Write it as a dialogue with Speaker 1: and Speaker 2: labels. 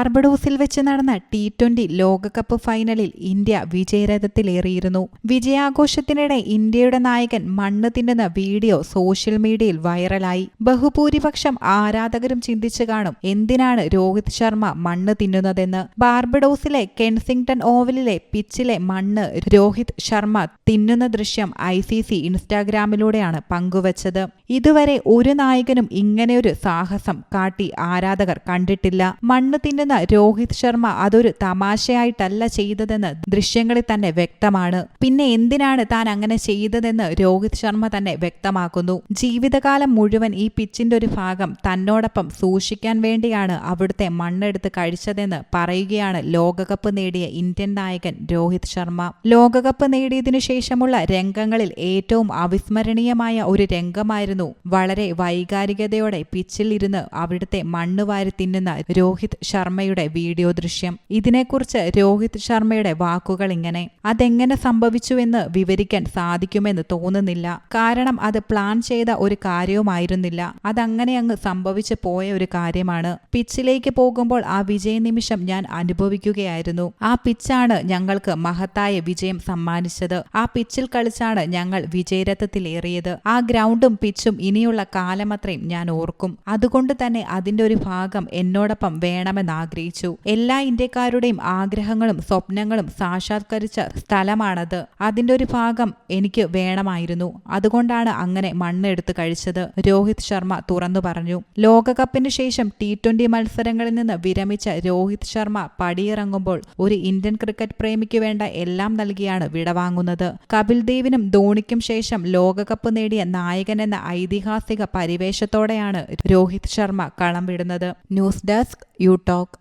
Speaker 1: ബാർബഡോസിൽ വെച്ച് നടന്ന T twenty ലോകകപ്പ് ഫൈനലിൽ ഇന്ത്യ വിജയരഥത്തിലേറിയിരുന്നു. വിജയാഘോഷത്തിനിടെ ഇന്ത്യയുടെ നായകൻ മണ്ണ് തിന്നുന്ന വീഡിയോ സോഷ്യൽ മീഡിയയിൽ വൈറലായി. ബഹുഭൂരിപക്ഷം ആരാധകരും ചിന്തിച്ചു കാണും എന്തിനാണ് രോഹിത് ശർമ്മ മണ്ണ് തിന്നുന്നതെന്ന്. ബാർബഡോസിലെ കെൻസിംഗ്ടൺ ഓവലിലെ പിച്ചിലെ മണ്ണ് രോഹിത് ശർമ്മ തിന്നുന്ന ദൃശ്യം ഐ സി സി ഇൻസ്റ്റാഗ്രാമിലൂടെയാണ് പങ്കുവച്ചത്. ഇതുവരെ ഒരു നായകനും ഇങ്ങനെയൊരു സാഹസം കാട്ടി ആരാധകർ കണ്ടിട്ടില്ല. മണ്ണ് തിന്നുന്ന രോഹിത് ശർമ്മ അതൊരു തമാശയായിട്ടല്ല ചെയ്തതെന്ന് ദൃശ്യങ്ങളിൽ തന്നെ വ്യക്തമാണ്. പിന്നെ എന്തിനാണ് താൻ അങ്ങനെ ചെയ്തതെന്ന് രോഹിത് ശർമ്മ തന്നെ വ്യക്തമാക്കുന്നു. ജീവിതകാലം മുഴുവൻ ഈ പിച്ചിന്റെ ഒരു ഭാഗം തന്നോടൊപ്പം സൂക്ഷിക്കാൻ വേണ്ടിയാണ് അവിടുത്തെ മണ്ണെടുത്ത് കഴിച്ചതെന്ന് പറയുകയാണ് ലോകകപ്പ് നേടിയ ഇന്ത്യൻ നായകൻ രോഹിത് ശർമ്മ. ലോകകപ്പ് നേടിയതിനു ശേഷമുള്ള രംഗങ്ങളിൽ ഏറ്റവും അവിസ്മരണീയമായ ഒരു രംഗമായിരുന്നു വളരെ വൈകാരികതയോടെ പിച്ചിൽ ഇരുന്ന് അവിടുത്തെ മണ്ണ് വാരി തിന്നുന്ന രോഹിത് ശർമ്മയുടെ വീഡിയോ ദൃശ്യം. ഇതിനെക്കുറിച്ച് രോഹിത് ശർമ്മയുടെ വാക്കുകൾ ഇങ്ങനെ. അതെങ്ങനെ സംഭവിച്ചുവെന്ന് വിവരിക്കാൻ സാധിക്കുമെന്ന് തോന്നുന്നില്ല. കാരണം അത് പ്ലാൻ ചെയ്ത ഒരു കാര്യവുമായിരുന്നില്ല. അതങ്ങനെ അങ്ങ് സംഭവിച്ചു പോയ ഒരു കാര്യമാണ്. പിച്ചിലേക്ക് പോകുമ്പോൾ ആ വിജയ നിമിഷം ഞാൻ അനുഭവിക്കുകയായിരുന്നു. ആ പിച്ചാണ് ഞങ്ങൾക്ക് മഹത്തായ വിജയം സമ്മാനിച്ചത്. ആ പിച്ചിൽ കളിച്ചാണ് ഞങ്ങൾ വിജയരഥത്തിലേറിയത്. ആ ഗ്രൗണ്ടും പിച്ചും ഇനിയുള്ള കാലമത്രയും ഞാൻ ഓർക്കും. അതുകൊണ്ട് തന്നെ അതിന്റെ ഒരു ഭാഗം എന്നോടൊപ്പം വേണമെന്ന് ആഗ്രഹിച്ചു. എല്ലാ ഇന്ത്യക്കാരുടെയും ആഗ്രഹങ്ങളും സ്വപ്നങ്ങളും സാക്ഷാത്കരിച്ച സ്ഥലമാണത്. അതിന്റെ ഒരു ഭാഗം എനിക്ക് വേണമായിരുന്നു. അതുകൊണ്ടാണ് അങ്ങനെ മണ്ണെടുത്ത് കഴിച്ചത്. രോഹിത് ശർമ്മ തുറന്നു പറഞ്ഞു. ലോകകപ്പിന് ശേഷം ടി ട്വന്റി മത്സരങ്ങളിൽ നിന്ന് വിരമിച്ച രോഹിത് ശർമ്മ പടിയിറങ്ങുമ്പോൾ ഒരു ഇന്ത്യൻ ക്രിക്കറ്റ് പ്രേമിക്ക് വേണ്ട എല്ലാം നൽകിയാണ് വിടവാങ്ങുന്നത്. കപിൽ ദേവിനും ധോണിക്കും ശേഷം ലോകകപ്പ് നേടിയ നായകൻ എന്ന ഐതിഹാസിക പരിവേഷത്തോടെയാണ് രോഹിത് ശർമ്മ കളം വിടുന്നത്. News desk you talk.